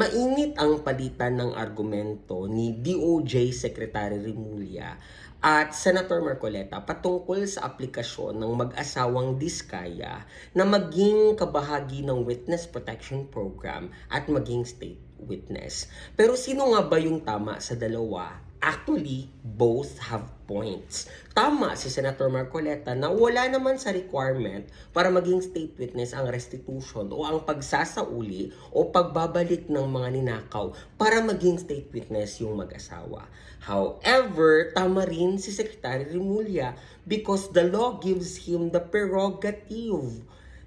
Mainit ang palitan ng argumento ni DOJ Secretary Remulla at Senator Marcoleta patungkol sa aplikasyon ng mag-asawang Diskaya na maging kabahagi ng Witness Protection Program at maging state witness. Pero sino nga ba yung tama sa dalawa? Actually, both have points. Tama si Senator Marcoleta na wala naman sa requirement para maging state witness ang restitution o ang pagsasauli o pagbabalik ng mga ninakaw para maging state witness yung mag-asawa. However, tama rin si Secretary Remulla because the law gives him the prerogative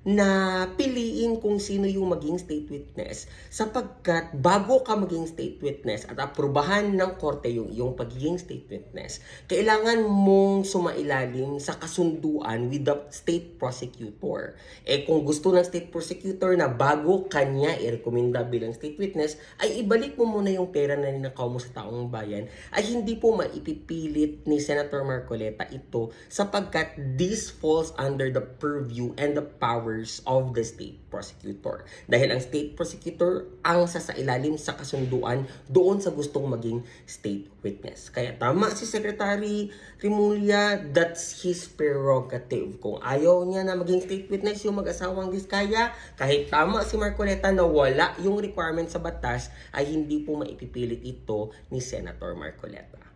na piliin kung sino yung maging state witness sapagkat bago ka maging state witness at aprubahan ng korte yung yung pagiging state witness kailangan mong sumailalim sa kasunduan with the state prosecutor. Eh kung gusto ng state prosecutor na bago kanya i-recommenda bilang state witness ay ibalik mo muna yung pera na ninakaw mo sa taong bayan ay hindi po maipipilit ni Senator Marcoleta ito sapagkat this falls under the purview and the powers of the state prosecutor. Dahil ang state prosecutor ang sasailalim sa kasunduan doon sa gustong maging state witness. Kaya tama si Secretary Remulla, that's his prerogative. Kung ayaw niya na maging state witness yung mag-asawang Diskaya, kahit tama si Marcoleta na wala yung requirement sa batas, ay hindi po maipipilit ito ni Senator Marcoleta.